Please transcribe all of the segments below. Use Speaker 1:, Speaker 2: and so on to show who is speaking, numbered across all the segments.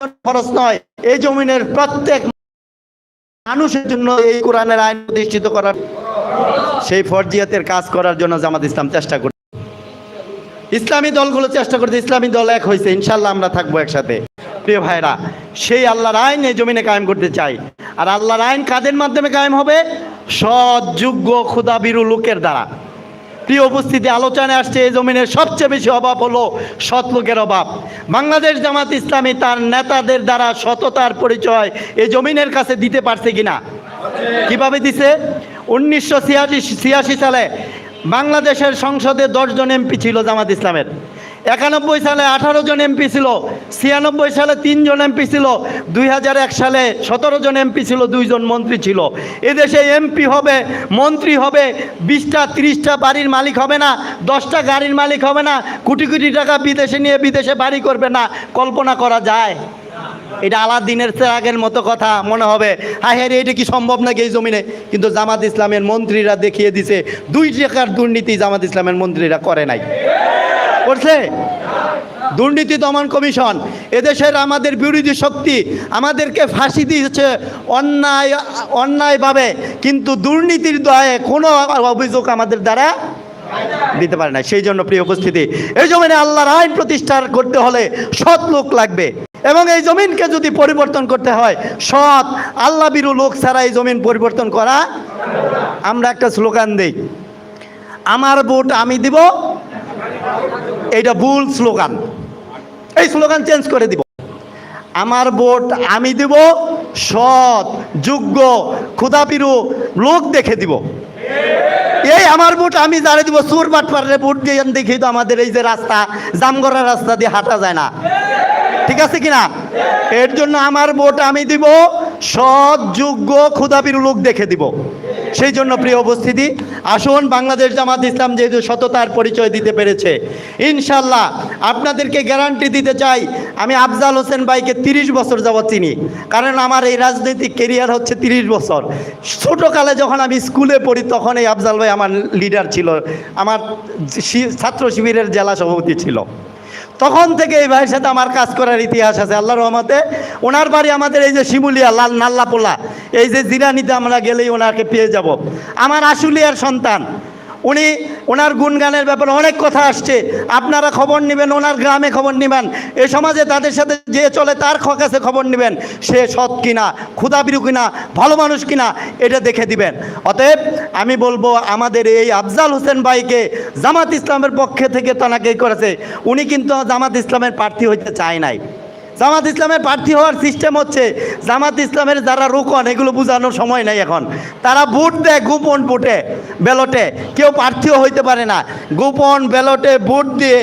Speaker 1: খরচ নয়। এই জমিনের প্রত্যেক মানুষের জন্য এই কোরআনের আইন প্রতিষ্ঠিত করার সেই ফরজিয়াতের কাজ করার জন্য জামাত ইসলাম চেষ্টা করছে। ইসলামী দলগুলো চেষ্টা করছে, ইসলামী দল এক হয়েছে ইনশাল্লাহ আমরা থাকব একসাথে। প্রিয় ভাইরা সেই আল্লাহর আইন এই জমিনে কায়েম করতে চাই। আর আল্লাহর আইন কাদের মাধ্যমে কায়েম হবে? সৎ, যোগ্য ক্ষুদাবিরু লোকের দ্বারা। প্রিয় উপস্থিতি, আলোচনায় আসছে, এই জমিনের সবচেয়ে বেশি অভাব হলো সৎ লোকের অভাব। বাংলাদেশ জামাত ইসলামী তার নেতাদের দ্বারা সততার পরিচয় এই জমিনের কাছে দিতে পারছে কিনা? কীভাবে দিছে? উনিশশো ছিয়াশি সালে বাংলাদেশের সংসদে দশজন এমপি ছিল জামাত ইসলামের। একানব্বই সালে আঠারো জন এমপি ছিল, ছিয়ানব্বই সালে তিনজন এমপি ছিল, দুই এক সালে সতেরো জন এমপি ছিল, দুইজন মন্ত্রী ছিল। এদেশে এমপি হবে, মন্ত্রী হবে, বিশটা, ত্রিশটা বাড়ির মালিক হবে না, দশটা গাড়ির মালিক হবে না, কোটি কোটি টাকা বিদেশে নিয়ে বিদেশে বাড়ি করবে না, কল্পনা করা যায়? এটা আলাদিনের আগের মতো কথা মনে হবে। হ্যাঁ হ্যাঁ এটা কি সম্ভব নাকি এই জমিনে? কিন্তু জামাত ইসলামের মন্ত্রীরা দেখিয়ে দিছে, দুই টাকার দুর্নীতি জামাত ইসলামের মন্ত্রীরা করে নাই। করছে? দুর্নীতি দমন কমিশন। এদেশের আমাদের বিরোধী শক্তি আমাদেরকে ফাঁসি দিয়েছে অন্যায়, অন্যায়ভাবে, কিন্তু দুর্নীতির দয়ে কোনো অভিযোগ আমাদের দ্বারা দিতে পারে না সেই জন্য প্রিয় উপস্থিতি, এই জমিনে আল্লাহর আইন প্রতিষ্ঠা করতে হলে সৎ লোক লাগবে। এবং এই জমিনকে যদি পরিবর্তন করতে হয়, সৎ আল্লাহ বিরু লোক ছাড়া এই জমিন পরিবর্তন করা আমরা একটা স্লোগান দিই। আমার ভোট আমি দিব এইটা ভুল স্লোগান। এই স্লোগান চেঞ্জ করে দিব। আমার ভোট আমি দিব, সৎ, যোগ্য ক্ষুদাপিরু লোক দেখে দিব। এই আমার ভোট আমি যারে দিব, সুর বাট ভোট দিয়ে দেখি তো আমাদের এই যে রাস্তা, জামগড়া রাস্তা দিয়ে হাঁটা যায় না। ঠিক আছে কিনা এর জন্য আমার ভোট আমি দিব, সৎ, যোগ্য ক্ষুদাপির লোক দেখে দিব। সেই জন্য প্রিয় উপস্থিতি, আসুন বাংলাদেশ জামাত ইসলাম যেহেতু সততার পরিচয় দিতে পেরেছে ইনশাল্লাহ আপনাদেরকে গ্যারান্টি দিতে চাই, আমি আফজাল হোসেন ভাইকে তিরিশ বছর যাবৎ চিনি, কারণ আমার এই রাজনৈতিক কেরিয়ার হচ্ছে তিরিশ বছর। ছোটোকালে যখন আমি স্কুলে পড়ি তখন এই আফজাল ভাই আমার লিডার ছিল, আমার ছাত্র শিবিরের জেলা সভাপতি ছিল। তখন থেকে এই ভাইয়ের সাথে আমার কাজ করার ইতিহাস আছে আল্লাহ রহমতে। ওনার বাড়ি আমাদের এই যে শিমুলিয়া, লাল নাল্লাপোলা, এই যে জিরানিতে আমরা গেলেই ওনাকে পেয়ে যাব। আমার আশুলিয়ার সন্তান উনি, ওনার গুণগানের ব্যাপারে অনেক কথা আসছে। আপনারা খবর নেবেন, ওনার গ্রামে খবর নেবেন। এ সমাজে তাদের সাথে যে চলে তার কাছে খবর নেবেন। সে সৎ কিনা ক্ষুদাবিরু কিনা, ভালো মানুষ কিনা, এটা দেখে দিবেন। অতএব আমি বলব, আমাদের এই আফজাল হোসেন ভাইকে জামাত ইসলামের পক্ষে থেকে তনাকে করেছে। উনি কিন্তু জামাত ইসলামের প্রার্থী হইতে চায় নাই। জামাত ইসলামের প্রার্থী হওয়ার সিস্টেম হচ্ছে, জামাত ইসলামের যারা রোকন, এগুলো বোঝানোর সময় নাই এখন। তারা ভোট দেয় গোপন বুটে ব্যালটে। কেউ প্রার্থীও হইতে পারে না। গোপন ব্যালটে ভোট দিয়ে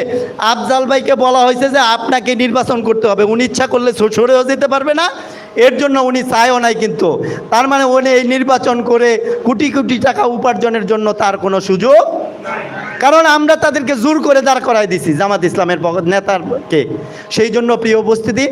Speaker 1: আফজাল ভাইকে বলা হয়েছে যে, আপনাকে নির্বাচন করতে হবে। উনি ইচ্ছা করলে সরেও যেতে পারবে না এর জন্য উনি চায়ও নাই কিন্তু। তার মানে উনি এই নির্বাচন করে কোটি কোটি টাকা উপার্জনের জন্য তার কোনো সুযোগ কারণ আমরা তাদেরকে জোর করে দাঁড় করাই দিছি জামাত ইসলামের নেতারকে সেই জন্য প্রিয় উপস্থিতি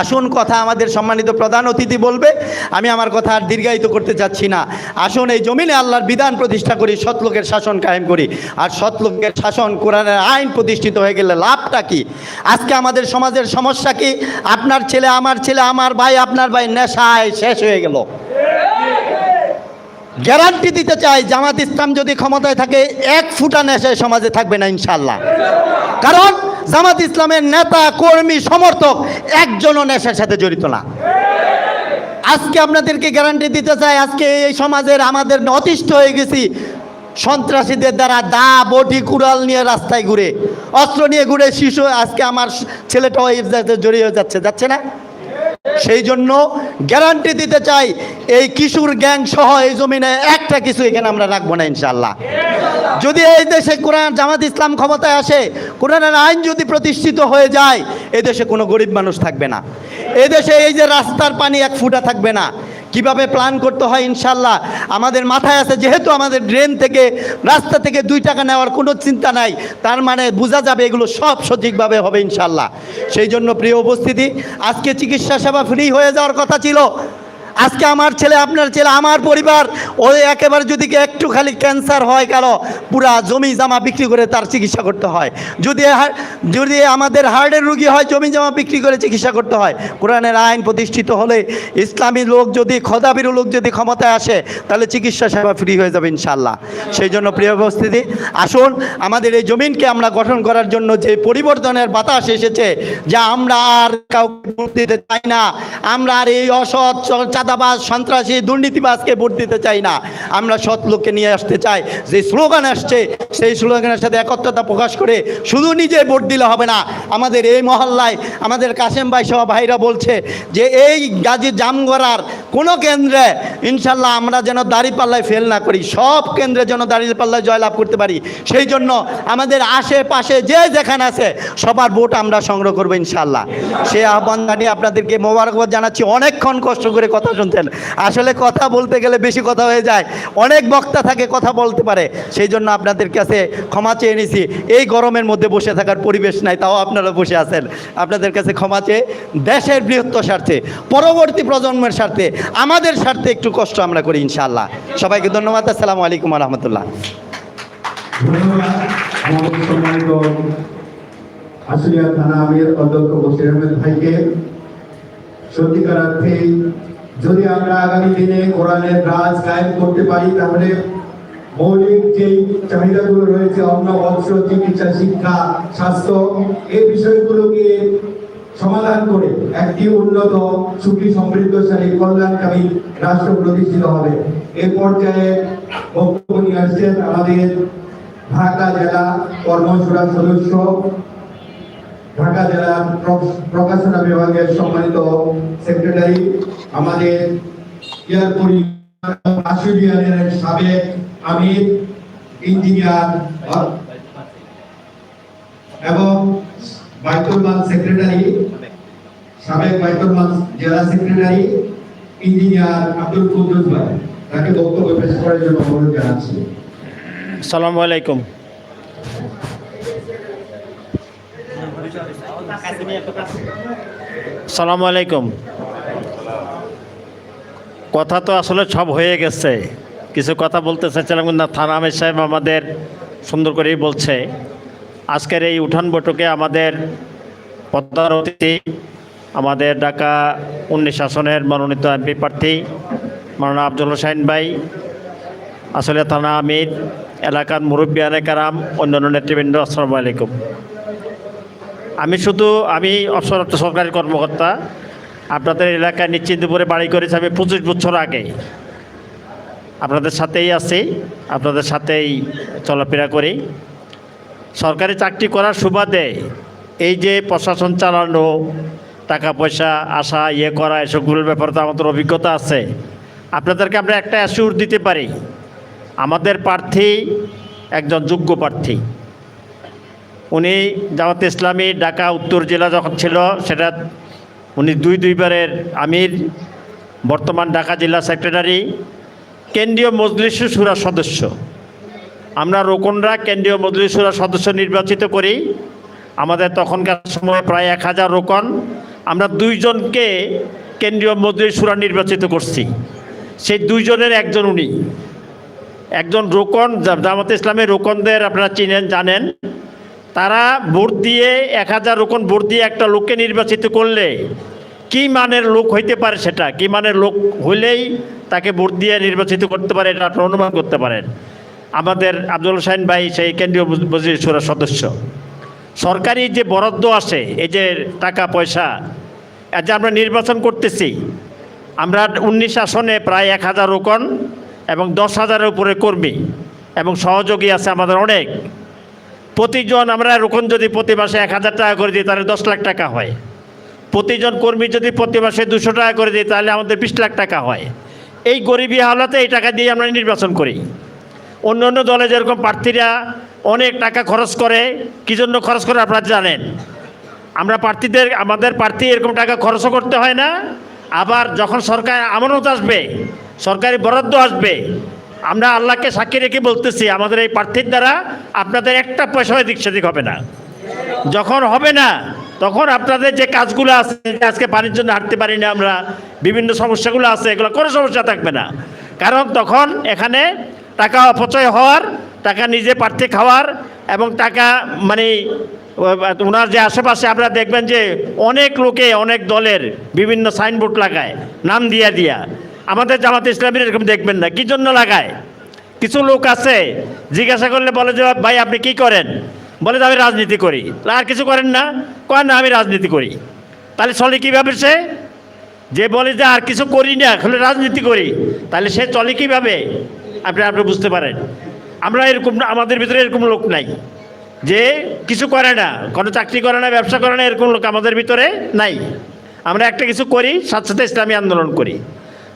Speaker 1: আসুন কথা আমাদের সম্মানিত প্রধান অতিথি বলবে, আমি আমার কথা আর দীর্ঘায়িত করতে চাচ্ছি না। আসুন এই জমিনে আল্লাহর বিধান প্রতিষ্ঠা করি সৎলোকের শাসন কায়েম করি। আর সৎলোকের শাসন কোরআনের আইন প্রতিষ্ঠিত হয়ে গেলে লাভটা কি? আজকে আমাদের সমাজের সমস্যা কি? আপনার ছেলে, আমার ছেলে, আমার ভাই, আপনার ভাই নেশায় শেষ হয়ে গেল। গ্যারান্টি দিতে চাই, জামাত ইসলাম যদি ক্ষমতায় থাকে, এক ফুটা নেশায় সমাজে থাকবে না ইনশাল্লাহ কারণ জামাত ইসলামের নেতা, কর্মী, সমর্থক একজনও নেশার সাথে জড়িত না। আজকে আপনাদেরকে গ্যারান্টি দিতে চাই, আজকে এই সমাজের আমাদের অতিষ্ঠ হয়ে গেছি। সন্ত্রাসীদের দ্বারা দা, বটি, কুড়াল নিয়ে রাস্তায় ঘুরে, অস্ত্র নিয়ে ঘুরে শিশু, আজকে আমার ছেলেটাও জড়িয়ে যাচ্ছে যাচ্ছে না? সেই জন্য গ্যারান্টি দিতে চাই, এই কিশোর গ্যাং সহ এই জমিনে একটা কিছু এখানে আমরা রাখব না ইনশাল্লাহ যদি এই দেশে কোরআন, জামাত ইসলাম ক্ষমতায় আসে, কোরআনের আইন যদি প্রতিষ্ঠিত হয়ে যায় এদেশে কোনো গরিব মানুষ থাকবে না। এদেশে দেশে এই যে রাস্তার পানি এক ফুটা থাকবে না। কীভাবে প্ল্যান করতে হয় ইনশাল্লাহ আমাদের মাথায় আছে, যেহেতু আমাদের ড্রেন থেকে, রাস্তা থেকে দুই টাকা নেওয়ার কোনো চিন্তা নাই, তার মানে বোঝা যাবে এগুলো সব সঠিকভাবে হবে ইনশাল্লাহ সেই জন্য প্রিয় উপস্থিতি, আজকে চিকিৎসা সেবা ফ্রি হয়ে যাওয়ার কথা ছিল। আজকে আমার ছেলে, আপনার ছেলে, আমার পরিবার ওই একেবারে যদি একটু খালি ক্যান্সার হয় কারও, পুরা জমি জামা বিক্রি করে তার চিকিৎসা করতে হয়। যদি যদি আমাদের হার্টের রুগী হয়, জমি জামা বিক্রি করে চিকিৎসা করতে হয়। কোরআনের আইন প্রতিষ্ঠিত হলে ইসলামী লোক যদি, খদাবির লোক যদি ক্ষমতায় আসে, তাহলে চিকিৎসা সেবা ফ্রি হয়ে যাবে ইনশাল্লাহ সেই জন্য প্রিয় উপস্থিতি, আসুন, আমাদের এই জমিনকে আমরা গঠন করার জন্য যে পরিবর্তনের বাতাস এসেছে, যা আমরা আর কাউকে দিতে চাই না, আমরা আর এই অসৎ চাঁদাবাজ, সন্ত্রাসী, দুর্নীতিবাজকে ভোট দিতে চাই না। আমরা সৎ লোককে নিয়ে আসতে চাই। যে স্লোগান আসছে, সেই স্লোগানের সাথে একত্রতা প্রকাশ করে শুধু নিজে ভোট দিলে হবে না, আমাদের এই মহল্লায় আমাদের কাশেম ভাই সহ ভাইরা বলছে যে এই গাজী জামগড়ার কোনো কেন্দ্রে ইনশাল্লাহ আমরা যেন দাঁড়িপাল্লায় ফেল না করি, সব কেন্দ্রে যেন দাঁড়িপাল্লায় জয়লাভ করতে পারি। সেই জন্য আমাদের আশেপাশে যে যেখানে আছে, সবার ভোট আমরা সংগ্রহ করব ইনশাল্লাহ। সে আহ্বান জানিয়ে আপনাদেরকে মোবারকবাদ জানাচ্ছি। অনেকক্ষণ কষ্ট করে কথা শুনতেন আসলে কথা বলতে গেলে বেশি কথা হয়ে যায়। অনেক বক্তা থাকে, কথা বলতে পারে। সেই জন্য আপনাদের কাছে ক্ষমা চেয়ে নিছি। এই গরমের মধ্যে বসে থাকার পরিবেশ নাই, তাও আপনারা বসে আছেন। আপনাদের কাছে ক্ষমা চেয়ে দেশের বৃহত্তর স্বার্থে, পরবর্তী প্রজন্মের স্বার্থে, আমাদের স্বার্থে একটু কষ্ট আমরা করি, ইনশাআল্লাহ। সবাইকে ধন্যবাদ। আসসালামু আলাইকুম রহমতুল্লাহ
Speaker 2: আশুলিয়া থানা আমির অধ্যক্ষ বসির আহমেদ ভাইকে সত্যিকার অর্থে যদি আমরা আগামী দিনে কোরআনের রাজ কায়েম করতে পারি, তাহলে মৌলিক যেই চাহিদাগুলো রয়েছে, অন্ন, বস্ত্র, চিকিৎসা, শিক্ষা, স্বাস্থ্য, এই বিষয়গুলোকে সমাধান করে একটি উন্নত, সুখী, সমৃদ্ধশালী, কল্যাণকামী রাষ্ট্র প্রতিষ্ঠিত হবে। এ পর্যায়ে বক্তব্য নিয়ে আসছেন আমাদের ঢাকা জেলা কর্মসূরা সদস্য ঢাকা জেলা প্র- প্রকাশনা বিভাগের সম্মানিত সেক্রেটারি, আমাদের ইয়ারপুরি সাবেক আমির, ইঞ্জিনিয়ার এবং বাইতুল মাল সেক্রেটারি, সাবেক বাইতুল মাল জেলা সেক্রেটারি, ইঞ্জিনিয়ার আব্দুল কুদ্দুস ভাই। তাকে বক্তব্য পেশ করার জন্য অনুরোধ জানাচ্ছি।
Speaker 3: সালামু আলাইকুম। সালামু আলাইকুম কথা তো আসলে সব হয়ে গেছে। কিছু কথা বলতে চাইছিলাম না, থানা আমির সাহেব আমাদের সুন্দর করেই বলছে। আজকের এই উঠান বৈঠকে আমাদের প্রধান অতিথি আমাদের ঢাকা উনিশ আসনের মনোনীত এমপি প্রার্থী মাওলানা আব্দুল হোসাইন ভাই আসলে থানা আমির এলাকার মুরব্বিয়ানে কারাম অন্যান্য নেতৃবৃন্দ আসসালামু আলাইকুম। আমি শুধু, আমি অবসরপ্রাপ্ত সরকারি কর্মকর্তা। আপনাদের এলাকায় নিশ্চিন্তপুরে বাড়ি করেছি আমি পঁচিশ বছর আগে। আপনাদের সাথেই আছি, আপনাদের সাথেই চলাফেরা করি। সরকারি চাকরি করার সুবাদে এই যে প্রশাসন চালানো টাকা পয়সা আসা ইয়ে করা, এসবগুলোর ব্যাপারে তো আমাদের অভিজ্ঞতা আছে। আপনাদেরকে আমরা একটা অ্যাসিউর দিতে পারি। আমাদের প্রার্থী একজন যোগ্য প্রার্থী। উনি জামাত ইসলামী, ঢাকা, উত্তর জেলা যখন ছিল, সেটা উনি দুই দুইবারের আমির, বর্তমান ঢাকা জেলা সেক্রেটারি, কেন্দ্রীয় মজলিস সুরার সদস্য। আমরা রোকনরা কেন্দ্রীয় মজলিস সুরার সদস্য নির্বাচিত করি। আমাদের তখনকার সময় প্রায় এক হাজার রোকন। আমরা দুইজনকে কেন্দ্রীয় মজলিস সুরা নির্বাচিত করছি। সেই দুইজনের একজন উনি। একজন রোকন, জামাত ইসলামের রোকনদের আপনারা চিনেন, জানেন। তারা ভোট দিয়ে এক হাজার রোকন ভোট দিয়ে একটা লোককে নির্বাচিত করলে কি মানের লোক হইতে পারে সেটা? কি মানের লোক হইলেই তাকে ভোট দিয়ে নির্বাচিত করতে পারে এটা আপনারা অনুমান করতে পারেন। আমাদের আব্দুল হোসেন ভাই সেই কেন্দ্রীয় মজলিস সুরার সদস্য। সরকারি যে বরাদ্দ আসে এই যে টাকা, পয়সা যে আমরা নির্বাচন করতেছি, আমরা উনিশ আসনে প্রায় এক হাজার রোকন এবং দশ হাজারের উপরে কর্মী এবং সহযোগী আছে আমাদের অনেক। প্রতিজন, আমরা রোকন যদি প্রতি মাসে এক হাজার টাকা করে দিই, তাহলে দশ লাখ টাকা হয়। প্রতিজন কর্মী যদি প্রতি মাসে দুশো টাকা করে দিই, তাহলে আমাদের বিশ লাখ টাকা হয়। এই গরিবী হাওলাতে এই টাকা দিয়ে আমরা নির্বাচন করি। অন্য অন্য দলে যেরকম প্রার্থীরা অনেক টাকা খরচ করে, কী জন্য খরচ করে আপনারা জানেন? আমরা প্রার্থীদের, আমাদের প্রার্থী এরকম টাকা খরচও করতে হয় না, আবার যখন সরকার আমানত আসবে, সরকারি বরাদ্দ আসবে আমরা আল্লাহকে সাক্ষী রেখে বলতেছি, আমাদের এই প্রার্থীর দ্বারা আপনাদের একটা পয়সা এদিক সেদিক হবে না। যখন হবে না, তখন আপনাদের যে কাজগুলো আছে আজকে পানির জন্য হাঁটতে পারি না আমরা, বিভিন্ন সমস্যাগুলো আছে, এগুলো কোনো সমস্যা থাকবে না। কারণ তখন এখানে টাকা অপচয় হওয়ার, টাকা নিজে প্রার্থী খাওয়ার এবং টাকা মানে ওনার যে আশেপাশে আপনারা দেখবেন যে অনেক লোকে, অনেক দলের বিভিন্ন সাইনবোর্ড লাগায়, নাম দিয়া দিয়া। আমাদের জামাত ইসলামীর এরকম দেখবেন না। কি জন্য লাগায়? কিছু লোক আছে, জিজ্ঞাসা করলে বলে যে, ভাই, আপনি কি করেন? বলে যে, আমি রাজনীতি করি। আর কিছু করেন না। কয়, না, আমি রাজনীতি করি। তাহলে চলে কীভাবে সে? যে বলে যে, আর কিছু করি না, খালি রাজনীতি করি। তাহলে সে চলে কীভাবে? আপনি আপনি বুঝতে পারেন। আমরা এরকম আমাদের ভিতরে এরকম লোক নাই। যে কিছু করে না, কোনো চাকরি করে না, ব্যবসা করে না, এরকম লোক আমাদের ভিতরে নাই। আমরা একটা কিছু করি, সাথে সাথে ইসলামী আন্দোলন করি।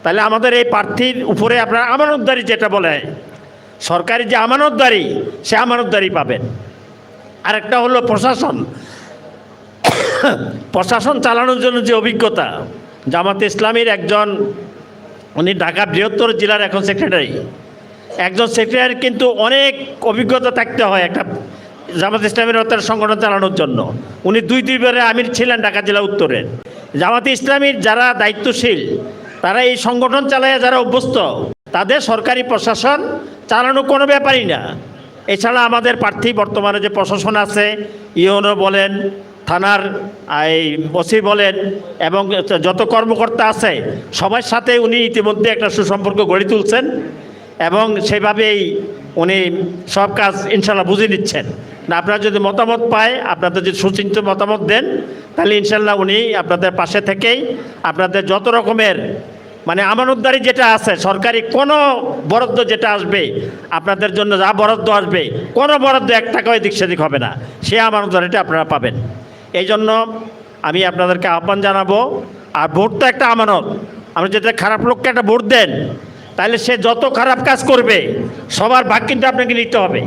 Speaker 3: তাহলে আমাদের এই প্রার্থীর উপরে আপনার আমানতদারি যেটা বলে, সরকারি যে আমানতদারি, সে আমানতদারি পাবেন আরেকটা হলো প্রশাসন। প্রশাসন চালানোর জন্য যে অভিজ্ঞতা, জামাতে ইসলামীর একজন, উনি ঢাকা বৃহত্তর জেলার এখন সেক্রেটারি একজন সেক্রেটারি কিন্তু অনেক অভিজ্ঞতা থাকতে হয় একটা জামাত ইসলামের হত্যার সংগঠন চালানোর জন্য। উনি দুই দুইবারে আমির ছিলেন ঢাকা জেলা উত্তরের। জামাতে ইসলামীর যারা দায়িত্বশীল তারা এই সংগঠন চালায় যারা অভ্যস্ত, তাদের সরকারি প্রশাসন চালানো কোনো ব্যাপারই না। এছাড়া আমাদের প্রার্থী বর্তমানে যে প্রশাসন আছে ইউনো বলেন, থানার এই ওসি বলেন, এবং যত কর্মকর্তা আছে, সবার সাথে উনি ইতিমধ্যে একটা সুসম্পর্ক গড়ে তুলছেন এবং সেভাবেই উনি সব কাজ ইনশাল্লাহ বুঝে নিচ্ছেন। না, আপনারা যদি মতামত পায়, আপনাদের যদি সুচিন্ত মতামত দেন, তাহলে ইনশাল্লাহ উনি আপনাদের পাশে থেকেই আপনাদের যত রকমের মানে আমানতদারি যেটা আছে, সরকারি কোনো বরাদ্দ যেটা আসবে, আপনাদের জন্য যা বরাদ্দ আসবে, কোনো বরাদ্দ এক টাকাও এদিক সেদিক হবে না। সে আমানতদারিটা আপনারা পাবেন। এই জন্য আমি আপনাদেরকে আহ্বান জানাব, আর ভোট তো একটা আমানত। আপনি যদি খারাপ লোককে একটা ভোট দেন, তাহলে সে যত খারাপ কাজ করবে, সবার ভাগ কিন্তু আপনাকে নিতে হবে।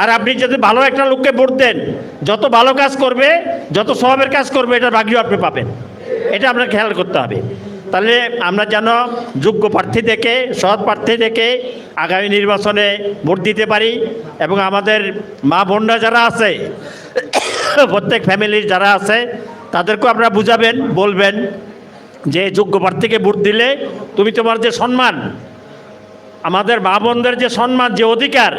Speaker 3: আর আপনি যদি ভালো একটা লোককে ভোট দেন, যত ভালো কাজ করবে, যত স্বভাবের কাজ করবে, এটার ভাগিও আপনি পাবেন। এটা আপনার খেয়াল করতে হবে। তাহলে আমরা যেন যোগ্য প্রার্থী দেখে, সৎ প্রার্থী দেখে আগামী নির্বাচনে ভোট দিতে পারি এবং আমাদের মা বোনরা যারা আছে, প্রত্যেক ফ্যামিলির যারা আছে, তাদেরকেও আপনারা বুঝাবেন, বলবেন যে যোগ্য প্রার্থীকে ভোট দিলে তুমি তোমার যে সম্মান, আমাদের মা বোনদের যে সম্মান, যে অধিকার,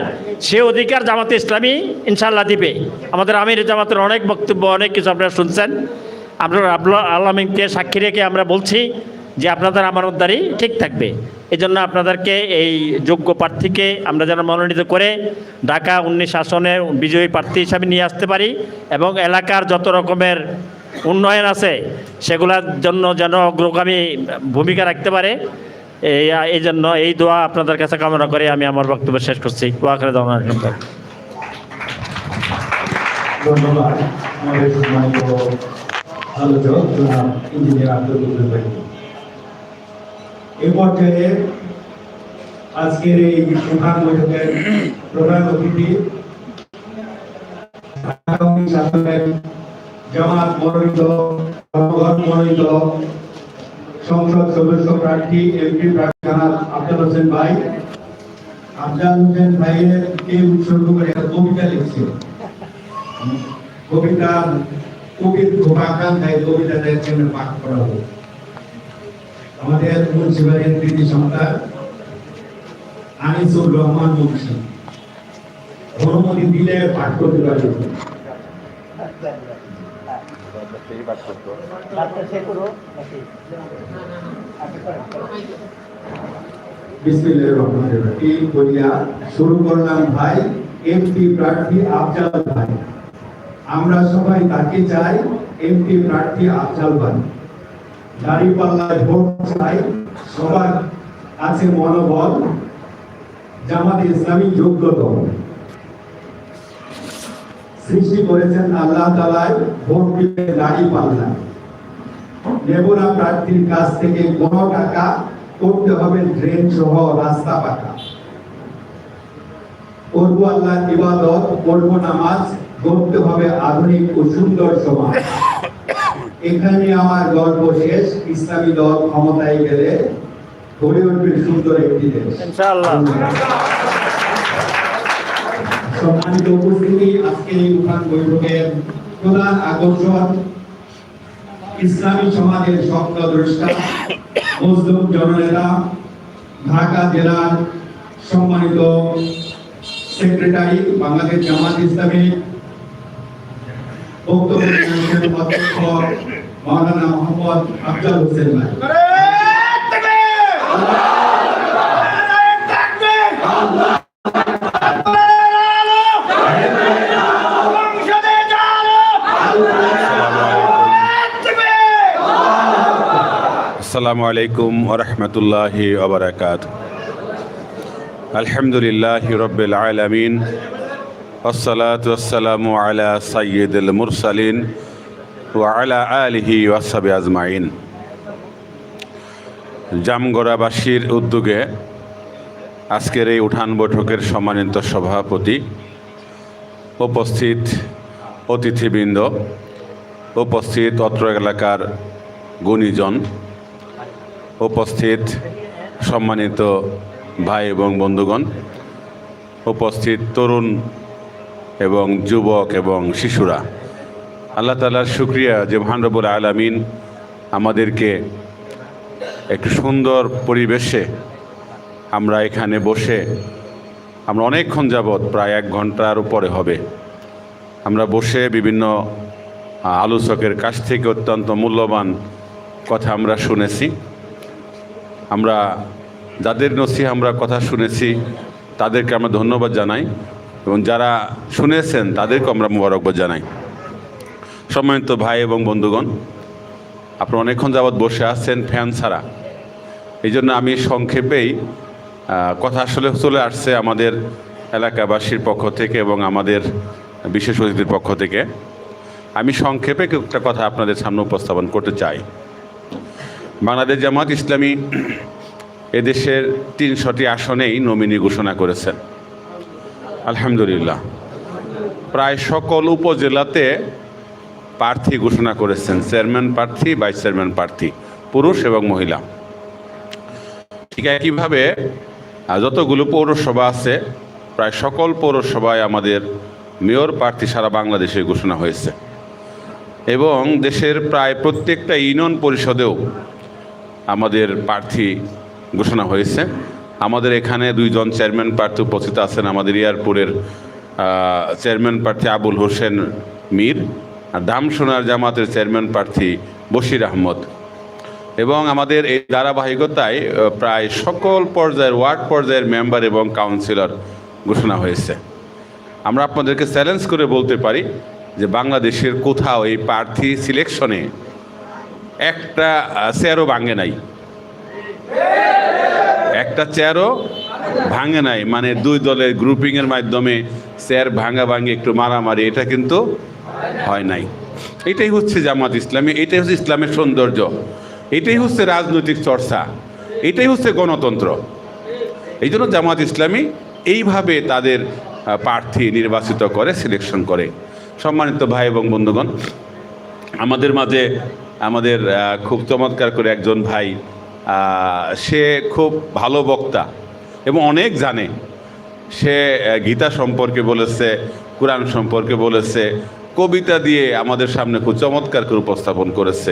Speaker 3: সে অধিকার জামাতে ইসলামী ইনশাল্লাহ দিবে। আমাদের আমির জামাতের অনেক বক্তব্য, অনেক কিছু আপনারা শুনছেন। আপনার আব্দুল আলমিনকে সাক্ষী রেখে আমরা বলছি যে আপনাদের আমানতদারি ঠিক থাকবে। এই জন্য আপনাদেরকে এই যোগ্য প্রার্থীকে আমরা যেন মনোনীত করে ঢাকা উনিশ আসনে বিজয়ী প্রার্থী হিসাবে নিয়ে আসতে পারি এবং এলাকার যত রকমের উন্নয়ন আছে সেগুলোর জন্য যেন অগ্রগামী ভূমিকা রাখতে পারে। এই এই জন্য এই দোয়া আপনাদের কাছে কামনা করে আমি আমার বক্তব্য শেষ করছি। ওয়াকারে।
Speaker 2: ধন্যবাদ আমাদের সম্মানিত আলোচক জনাব ইঞ্জিনিয়ার আব্দুল কুদ্দুস ভাই এই পর্যায়ে আজকের এই প্রধান বৈঠকের প্রধান অতিথি জামাত মনোনীত, জনগণ মনোনীত, সংসদ সদস্য প্রার্থী, এমপি প্রার্থী আফজাল হোসেন ভাই, আফজাল হোসেন ভাইয়ের কে উৎসর্গ করে একটা কবিতা লিখছে। কবিতা কবির শুভাকাঙ্ক্ষায় কবিতাটা জন্য পাঠ করা হবে আমাদের মুন্সিবাড়ির কৃতি সন্তান আনিসুর রহমান মুন্সি অনুমতি দিলে পাঠ করতে শুরু করলাম ভাই, এমপি প্রার্থী আফজাল ভাই। আমরা সবাই তাকে চাই, এমপি প্রার্থী আফজাল ভাই। দাঁড়িপাল্লায় ভোট চাই, সবার আছে মনোবল, জামাত ইসলামী সৃষ্টি করেছেন আল্লাহ তালায় ভোট দিতে দাঁড়িপাল্লা। নেবরা প্রার্থীর কাছ থেকে টাকা করতে হবে ড্রেন সহ রাস্তা পাকা। করব আল্লাহ ইবাদত, করব নামাজ হবে আধুনিক ও সুন্দর সমাজ। এখানে আমার গল্প শেষ। ইসলামী দল ক্ষমতায় গেলে গড়ে উঠবে সুন্দর একটি দেশ। সম্মানিত উপস্থিতি আজকে এই উঠান বৈঠকের প্রধান আকর্ষণ ইসলামী সমাজের স্বপ্নদ্রষ্টা মজলুম জননেতা ঢাকা জেলার সম্মানিত সেক্রেটারি বাংলাদেশ জামাত ইসলামী বক্তব্য অধ্যক্ষ মাওলানা মোহাম্মদ আফজাল হোসেন ভাই।
Speaker 4: আসসালামু আলাইকুম ওরহমতুল্লাহি ওবরাকাত আলহামদুলিল্লাহ আলামিন। والصلاة والسلام على سيد المرسلين وعلى آله وصحبه أجمعين জামগড়াবাসীর উদ্যোগে আজকের এই উঠান বৈঠকের সম্মানিত সভাপতি উপস্থিত অতিথিবৃন্দ উপস্থিত অত্র এলাকার গুণীজন উপস্থিত সম্মানিত ভাই এবং বন্ধুগণ উপস্থিত তরুণ এবং যুবক এবং শিশুরা। আল্লাহ তালার শুক্রিয়া যে মহানরবুল আলামিন আমাদেরকে একটু সুন্দর পরিবেশে আমরা এখানে বসে আমরা অনেকক্ষণ যাবৎ প্রায় এক ঘণ্টার উপরে হবে। আমরা বসে বিভিন্ন আলোচকের কাছ থেকে অত্যন্ত মূল্যবান কথা আমরা শুনেছি। আমরা যাদের নসি আমরা কথা শুনেছি, তাদেরকে আমরা ধন্যবাদ জানাই। এবং যারা শুনেছেন তাদেরকে আমরা মোবারকবাদ জানাই। সম্মানিত ভাই এবং বন্ধুগণ, আপনারা অনেকক্ষণ যাবৎ বসে আছেন ফ্যান ছাড়া। এই জন্য আমি সংক্ষেপেই কথা আসলে চলে আসছে আমাদের এলাকাবাসীর পক্ষ থেকে এবং আমাদের বিশেষ অতিথির পক্ষ থেকে। আমি সংক্ষেপে একটা কথা আপনাদের সামনে উপস্থাপন করতে চাই। বাংলাদেশ জামাত ইসলামী এদেশের তিনশোটি আসনেই নমিনি ঘোষণা করেছেন। আলহামদুলিল্লাহ। প্রায় সকল উপজেলাতে প্রার্থী ঘোষণা করেছেন, চেয়ারম্যান প্রার্থী, ভাইস চেয়ারম্যান প্রার্থী, পুরুষ এবং মহিলা। ঠিক একইভাবে যতগুলো পৌরসভা আছে, প্রায় সকল পৌরসভায় আমাদের মেয়র প্রার্থী সারা বাংলাদেশে ঘোষণা হয়েছে। এবং দেশের প্রায় প্রত্যেকটা ইউনিয়ন পরিষদেও আমাদের প্রার্থী ঘোষণা হয়েছে। আমাদের এখানে দুইজন চেয়ারম্যান প্রার্থী উপস্থিত আছেন। আমাদের এয়ারপোর্টের আহ, চেয়ারম্যান প্রার্থী আবুল হোসেন মীর আর দামসোনার জামাতের চেয়ারম্যান প্রার্থী বশির আহমদ। এবং আমাদের এই ধারাবাহিকতায় প্রায় সকল পর্যায়ের ওয়ার্ড পর্যায়ের মেম্বার এবং কাউন্সিলর ঘোষণা হয়েছে। আমরা আপনাদেরকে চ্যালেঞ্জ করে বলতে পারি যে বাংলাদেশের কোথাও এই প্রার্থী সিলেকশনে একটা চেয়ারও ভাঙে নাই। একটা চেয়ারও ভাঙে নাই মানে দুই দলের গ্রুপিংয়ের মাধ্যমে চেয়ার ভাঙা ভাঙি একটু মারামারি, এটা কিন্তু হয় নাই। এটাই হচ্ছে জামাত ইসলামী, এটাই হচ্ছে ইসলামের সৌন্দর্য, এটাই হচ্ছে রাজনৈতিক চর্চা, এটাই হচ্ছে গণতন্ত্র। এই জন্য জামাত ইসলামী এইভাবে তাদের প্রার্থী নির্বাচিত করে সিলেকশন করে। সম্মানিত ভাই এবং বন্ধুগণ, আমাদের মাঝে আমাদের খুব চমৎকার করে একজন ভাই সে খুব ভালো বক্তা এবং অনেক জানে। সে গীতা সম্পর্কে বলেছে, কোরআন সম্পর্কে বলেছে, কবিতা দিয়ে আমাদের সামনে খুব চমৎকার করে উপস্থাপন করেছে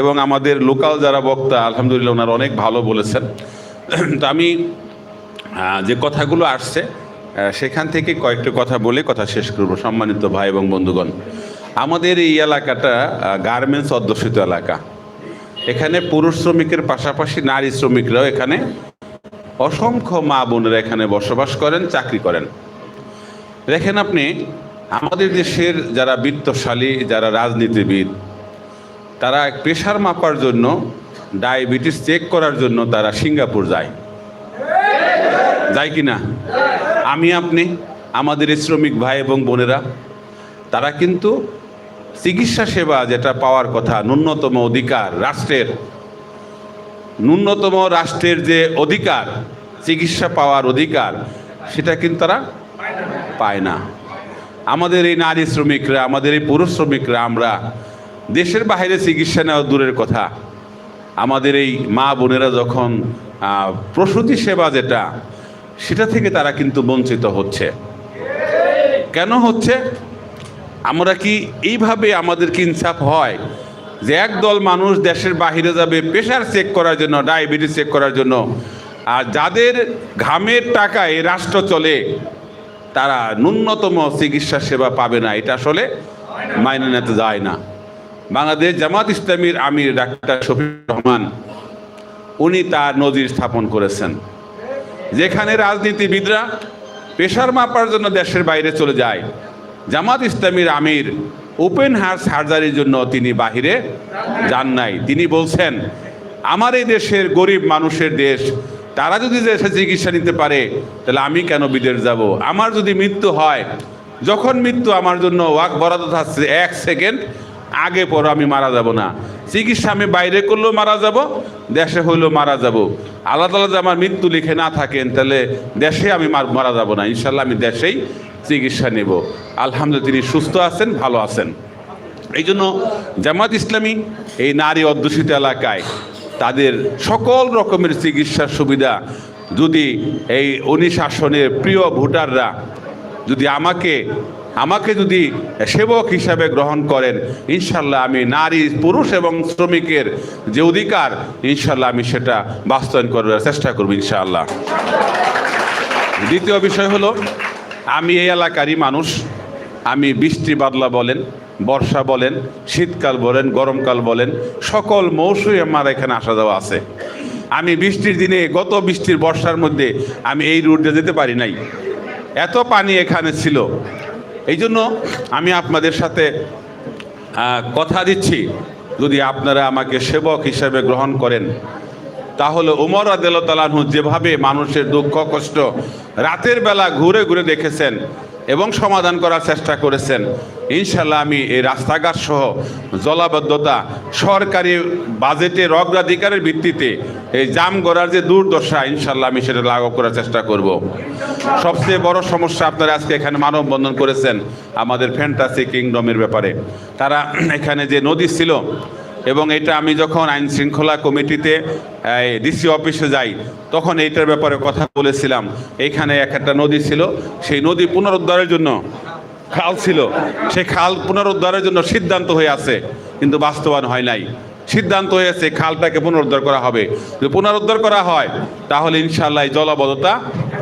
Speaker 4: এবং আমাদের লোকাল যারা বক্তা, আলহামদুলিল্লাহ ওনারা অনেক ভালো বলেছেন। তো আমি যে কথাগুলো আসছে সেখান থেকে কয়েকটা কথা বলে কথা শেষ করব, সম্মানিত ভাই এবং বন্ধুগণ। আমাদের এই এলাকাটা গার্মেন্টস অধ্যুষিত এলাকা। এখানে পুরুষ শ্রমিকের পাশাপাশি নারী শ্রমিকরাও এখানে অসংখ্য মা বোনেরা এখানে বসবাস করেন, চাকরি করেন। দেখেন আপনি, আমাদের দেশের যারা বিত্তশালী, যারা রাজনীতিবিদ, তারা প্রেশার মাপার জন্য, ডায়াবেটিস চেক করার জন্য তারা সিঙ্গাপুর যায়। যায় কি না আমি, আপনি, আমাদের শ্রমিক ভাই এবং বোনেরা, তারা কিন্তু চিকিৎসা সেবা যেটা পাওয়ার কথা, ন্যূনতম অধিকার, রাষ্ট্রের। ন্যূনতম রাষ্ট্রের যে অধিকার, চিকিৎসা পাওয়ার অধিকার, সেটা কিন্তু তারা পায় না। আমাদের এই নারী শ্রমিকরা, আমাদের এই পুরুষ শ্রমিকরা, আমরা দেশের বাইরে চিকিৎসা নেওয়া দূরের কথা। আমাদের এই মা বোনেরা যখন প্রসূতি সেবা যেটা, সেটা থেকে তারা কিন্তু বঞ্চিত হচ্ছে। কেন হচ্ছে? আমরা কি এইভাবে আমাদের কি ইনসাফ হয় যে একদল মানুষ দেশের বাইরে যাবে প্রেশার চেক করার জন্য ডায়াবেটিস চেক করার জন্য, আর যাদের ঘামের টাকায় রাষ্ট্র চলে, তারা ন্যূনতম চিকিৎসা সেবা পাবে না। এটা আসলে মাইনে নিতে যায় না। বাংলাদেশ জামাত ইসলামীর আমির ডাক্তার শফিক রহমান, উনি তার নজির স্থাপন করেছেন। যেখানে রাজনীতিবিদরা প্রেশার মাপার জন্য দেশের বাইরে চলে যায়। জামাত ইসলামীর আমির ওপেন হার্ট সার্জারির জন্য তিনি বাহিরে যান নাই। তিনি বলছেন, আমার এই দেশের গরিব মানুষের দেশ, তারা যদি দেশে চিকিৎসা নিতে পারে, তাহলে আমি কেন বিদেশ যাব? আমার যদি মৃত্যু হয়, যখন মৃত্যু আমার জন্য ওয়াক বরাদ্দ থাকছে এক সেকেন্ড আগে পর, আমি মারা যাব না। চিকিৎসা আমি বাইরে করলেও মারা যাব, দেশে হইলেও মারা যাব। আল্লাহ তালা যদি আমার মৃত্যু লিখে না থাকেন, তাহলে দেশে আমি মারা যাব না। ইনশাল্লাহ আমি দেশেই চিকিৎসা নেব। আলহামদুলিল্লাহ, তিনি সুস্থ আছেন, ভালো আছেন। এই জন্য জামাত ইসলামী এই নারী অধ্যুষিত এলাকায় তাদের সকল রকমের চিকিৎসার সুবিধা যদি এই অনুশাসনের প্রিয় ভোটাররা যদি আমাকে আমাকে যদি সেবক হিসাবে গ্রহণ করেন ইনশাল্লাহ আমি নারী, পুরুষ এবং শ্রমিকের যে অধিকার ইনশাল্লাহ আমি সেটা বাস্তবায়ন করার চেষ্টা করব ইনশাআল্লাহ। দ্বিতীয় বিষয় হলো, আমি এই এলাকারই মানুষ। আমি বৃষ্টি বাদলা বলেন, বর্ষা বলেন, শীতকাল বলেন, গরমকাল বলেন, সকল মৌসুমে আমার এখানে আসা যাওয়া আছে। আমি বৃষ্টির দিনে, গত বৃষ্টির বর্ষার মধ্যে আমি এই রুটে যেতে পারি নাই। এত পানি এখানে ছিল এই জন্য আমি আপনাদের সাথে কথা দিচ্ছি। যদি আপনারা আমাকে সেবক হিসেবে গ্রহণ করেন, তাহলে উমর আদেলতালাহু যেভাবে মানুষের দুঃখ, কষ্ট রাতের বেলা ঘুরে ঘুরে দেখেছেন এবং সমাধান করার চেষ্টা করেছেন ইনশাল্লাহ আমি এই রাস্তাঘাট সহ জলাবদ্ধতা, সরকারি বাজেটের অগ্রাধিকারের ভিত্তিতে এই জাম গড়ার যে দুর্দশা ইনশাল্লাহ আমি সেটা লাগু করার চেষ্টা করব। সবচেয়ে বড় সমস্যা আপনারা আজকে এখানে মানববন্ধন করেছেন আমাদের ফ্যান্টাসি কিংডমের ব্যাপারে। তারা এখানে যে নদী ছিল এবং এটা আমি যখন আইন শৃঙ্খলা কমিটিতে ডিসি অফিসে যাই, তখন এইটার ব্যাপারে কথা বলেছিলাম। এইখানে এক একটা নদী ছিল, সেই নদী পুনরুদ্ধারের জন্য খাল ছিল। সেই খাল পুনরুদ্ধারের জন্য সিদ্ধান্ত হয়ে আছে, কিন্তু বাস্তবায়ন হয় নাই। সিদ্ধান্ত হয়েছে খালটাকে পুনরুদ্ধার করা হবে। যদি পুনরুদ্ধার করা হয়, তাহলে ইনশাল্লাহ এই জলাবদ্ধতা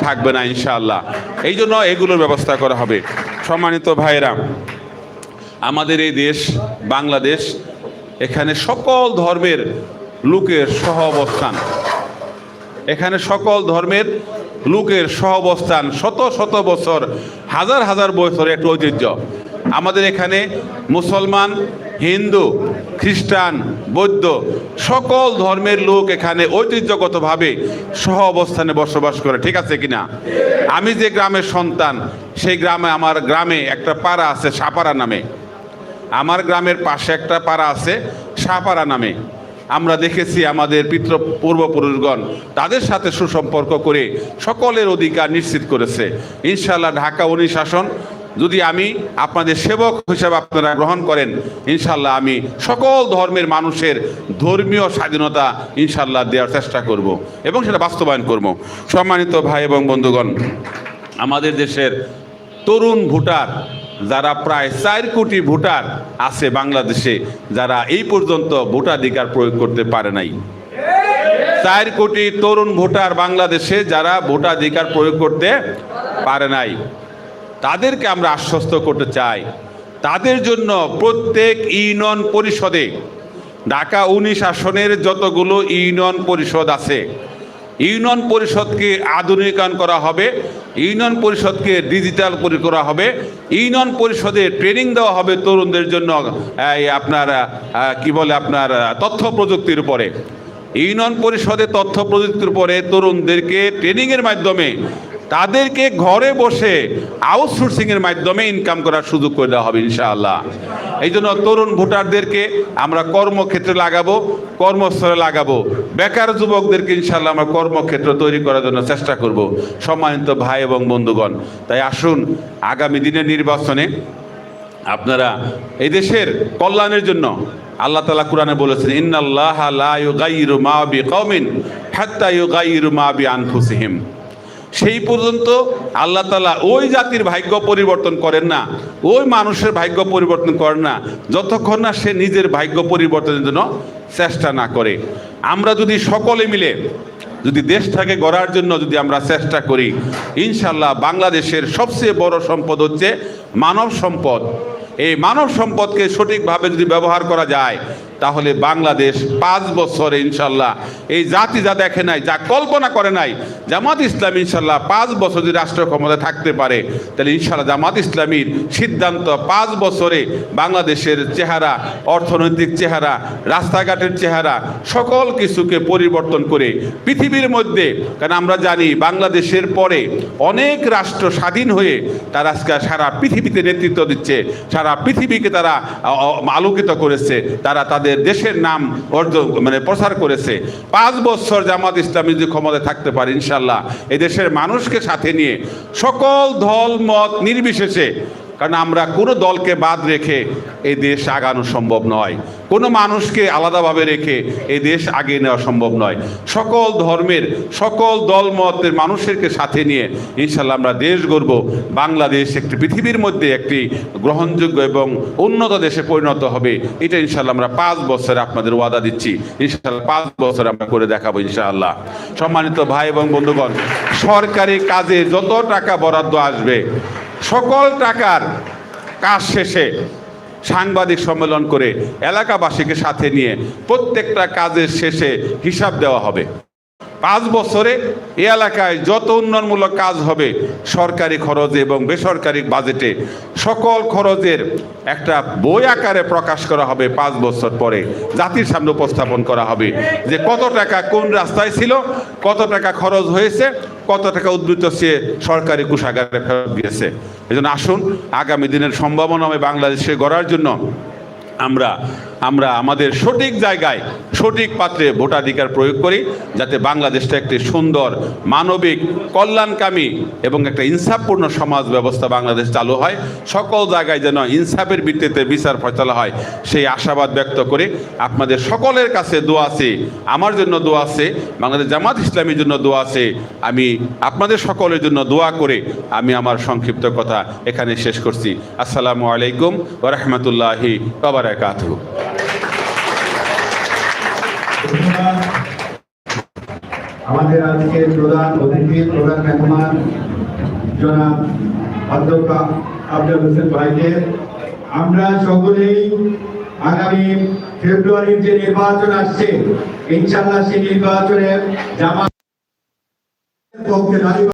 Speaker 4: থাকবে না ইনশাআল্লাহ। এই জন্য এগুলোর ব্যবস্থা করা হবে। সম্মানিত ভাইরা আমাদের এই দেশ, বাংলাদেশ, এখানে সকল ধর্মের লোকের সহ অবস্থান এখানে সকল ধর্মের লোকের সহবস্থান শত শত বছর, হাজার হাজার বছরের একটা ঐতিহ্য। আমাদের এখানে মুসলমান, হিন্দু, খ্রিস্টান, বৌদ্ধ সকল ধর্মের লোক এখানে ঐতিহ্যগতভাবে সহ অবস্থানে বসবাস করে, ঠিক আছে কিনা? আমি যে গ্রামের সন্তান, সেই গ্রামে আমার গ্রামে একটা পাড়া আছে সাপাড়া নামে। আমার গ্রামের পাশে একটা পাড়া আছে সাপাড়া নামে। আমরা দেখেছি আমাদের পিতৃ পূর্বপুরুষগণ তাদের সাথে সুসম্পর্ক করে সকলের অধিকার নিশ্চিত করেছে। ইনশাল্লাহ ঢাকা অনুশাসন যদি আমি আপনাদের সেবক হিসাবে আপনারা গ্রহণ করেন ইনশাল্লাহ আমি সকল ধর্মের মানুষের ধর্মীয় স্বাধীনতা ইনশাল্লাহ দেওয়ার চেষ্টা করব এবং সেটা বাস্তবায়ন করব। সম্মানিত ভাই এবং বন্ধুগণ, আমাদের দেশের তরুণ ভোটার যারা প্রায় চার কোটি ভোটার আছে বাংলাদেশে, যারা এই পর্যন্ত ভোটাধিকার প্রয়োগ করতে পারে নাই। চার কোটি তরুণ ভোটার বাংলাদেশে যারা ভোটাধিকার প্রয়োগ করতে পারে নাই। তাদেরকে আমরা আশ্বস্ত করতে চাই। তাদের জন্য প্রত্যেক ইউনিয়ন পরিষদে ঢাকা উনিশ আসনের যতগুলো ইউনিয়ন পরিষদ আছে ইউনিয়ন পরিষদকে আধুনিকায়ন করা হবে, ইউনিয়ন পরিষদকে ডিজিটাল করে করা হবে, ইউনিয়ন পরিষদে ট্রেনিং দেওয়া হবে তরুণদের জন্য, এই আপনার কি বলে আপনার তথ্য প্রযুক্তির উপরে। ইউনিয়ন পরিষদে তথ্য প্রযুক্তির উপরে তরুণদেরকে ট্রেনিংয়ের মাধ্যমে তাদেরকে ঘরে বসে আউটসোর্সিংয়ের মাধ্যমে ইনকাম করার সুযোগ করে দেওয়া হবে, ইনশাআল্লাহ। এই জন্য তরুণ ভোটারদেরকে আমরা কর্মক্ষেত্রে লাগাবো, কর্মস্থলে লাগাবো। বেকার যুবকদেরকে ইনশাল্লাহ আমরা কর্মক্ষেত্র তৈরি করার জন্য চেষ্টা করব। সম্মানিত ভাই এবং বন্ধুগণ, তাই আসুন আগামী দিনের নির্বাচনে আপনারা এই দেশের কল্যাণের জন্য আল্লাহ তালা কোরআনে বলেছেন, ইন্নাল্লাহ লা ইউগাইরু মা বি কওমিন হাত্তা ইউগাইরু মা বি আনফুসিহিম সেই পর্যন্ত আল্লাহ তালা ওই জাতির ভাগ্য পরিবর্তন করেন না, ওই মানুষের ভাগ্য পরিবর্তন করেন না, যতক্ষণ না সে নিজের ভাগ্য পরিবর্তনের জন্য চেষ্টা না করে। আমরা যদি সকলে মিলে যদি দেশটাকে গড়ার জন্য যদি আমরা চেষ্টা করি ইনশাল্লাহ বাংলাদেশের সবচেয়ে বড় সম্পদ হচ্ছে মানব সম্পদ। এই মানব সম্পদকে সঠিকভাবে যদি ব্যবহার করা যায় তাহলে বাংলাদেশ পাঁচ বছরে ইনশাল্লাহ এই জাতি যা দেখে নাই, যা কল্পনা করে নাই, জামাত ইসলাম ইনশাল্লাহ পাঁচ বছর যদি রাষ্ট্র ক্ষমতায় থাকতে পারে, তাহলে ইনশাল্লাহ জামাত ইসলামীর সিদ্ধান্ত পাঁচ বছরে বাংলাদেশের চেহারা, অর্থনৈতিক চেহারা, রাস্তাঘাটের চেহারা, সকল কিছুকে পরিবর্তন করে পৃথিবীর মধ্যে, কারণ আমরা জানি বাংলাদেশের পরে অনেক রাষ্ট্র স্বাধীন হয়ে তারা আজকে সারা পৃথিবীতে নেতৃত্ব দিচ্ছে, সারা পৃথিবীকে তারা আলোকিত করেছে, তারা তাদের দেশের নাম অর্জন মানে প্রচার করেছে। পাঁচ বছর জামাত ইসলামী যদি ক্ষমতায় থাকতে পারে ইনশাল্লাহ এই দেশের মানুষকে সাথে নিয়ে সকল দল মত নির্বিশেষে কারণ আমরা কোনো দলকে বাদ রেখে এই দেশ আগানো সম্ভব নয়। কোনো মানুষকে আলাদাভাবে রেখে এই দেশ আগিয়ে নেওয়া সম্ভব নয়। সকল ধর্মের, সকল দলমতের মানুষেরকে সাথে নিয়ে ইনশাল্লাহ আমরা দেশ গড়ব। বাংলাদেশ একটি পৃথিবীর মধ্যে একটি গ্রহণযোগ্য এবং উন্নত দেশে পরিণত হবে। এটা ইনশাল্লাহ আমরা পাঁচ বছরে আপনাদের ওয়াদা দিচ্ছি। ইনশাল্লাহ পাঁচ বছর আমরা করে দেখাবো ইনশাআল্লাহ। সম্মানিত ভাই এবং বন্ধুগণ, সরকারি কাজে যত টাকা বরাদ্দ আসবে সকল টাকার কাজ শেষে সাংবাদিক সম্মেলন করে এলাকাবাসীকে সাথে নিয়ে প্রত্যেকটা কাজের শেষে হিসাব দেওয়া হবে। পাঁচ বছরে এ এলাকায় যত উন্নয়নমূলক কাজ হবে, সরকারি খরচে এবং বেসরকারি বাজেটে, সকল খরচের একটা বই আকারে প্রকাশ করা হবে পাঁচ বছর পরে। জাতির সামনে উপস্থাপন করা হবে যে কত টাকা কোন রাস্তায় ছিল, কত টাকা খরচ হয়েছে, কত টাকা উদ্বৃত্ত সে সরকারি কোষাগারে ফেরত দিয়েছে এই আসুন, আগামী দিনের সম্ভাবনাময় বাংলাদেশে গড়ার জন্য আমরা আমরা আমাদের সঠিক জায়গায় সঠিক পাত্রে ভোটাধিকার প্রয়োগ করি, যাতে বাংলাদেশটা একটি সুন্দর মানবিক, কল্যাণকামী এবং একটা ইনসাফপূর্ণ সমাজ ব্যবস্থা বাংলাদেশ চালু হয়। সকল জায়গায় যেন ইনসাফের ভিত্তিতে বিচার ফয়সলা হয়, সেই আশাবাদ ব্যক্ত করে। আপনাদের সকলের কাছে দোয়া আছে, আমার জন্য দোয়া আছে, বাংলাদেশ জামাত ইসলামীর জন্য দোয়া আছে। আমি আপনাদের সকলের জন্য দোয়া করে আমি আমার সংক্ষিপ্ত কথা এখানে শেষ করছি। আসসালামু আলাইকুম ওরহমতুল্লাহি বাবারাকাতু।
Speaker 2: আমাদের আজকে প্রধান অতিথি, প্রধান মেহমান, জনাব অধ্যক্ষ আব্দুল হোসেন ভাইকে। আমরা সকলেই আগামী ফেব্রুয়ারির যে নির্বাচন আসছে ইনশাল্লাহ সেই নির্বাচনে জামা পক্ষে